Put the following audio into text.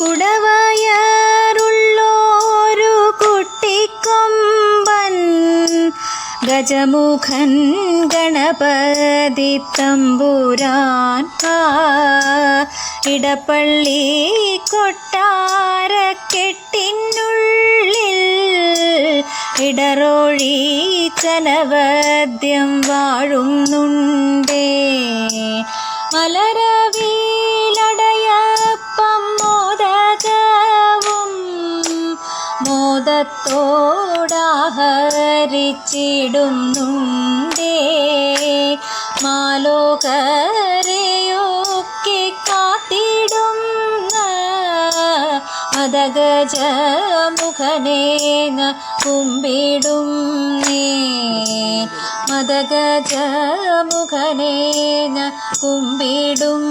കുടവയറുള്ളോരു കുട്ടിക്കൊമ്പൻ ഗജമുഖൻ ഗണപതി തമ്പുരാൻ ഇടപ്പള്ളി കൊട്ടാര കെട്ടിനുള്ളിൽ ഇടറോഴി ചനവദ്യം വാഴുന്നുണ്ടേ. മലരവിലടയപ്പം മോദത്തോടാഹരിച്ചിടുന്നുണ്ടേ. മാലോകരെയൊക്കെ കാത്തിടുന്ന മദഗജ മുഖനേന കുമ്പിടും നേ മദഗജ മുഖനേന കുമ്പിടും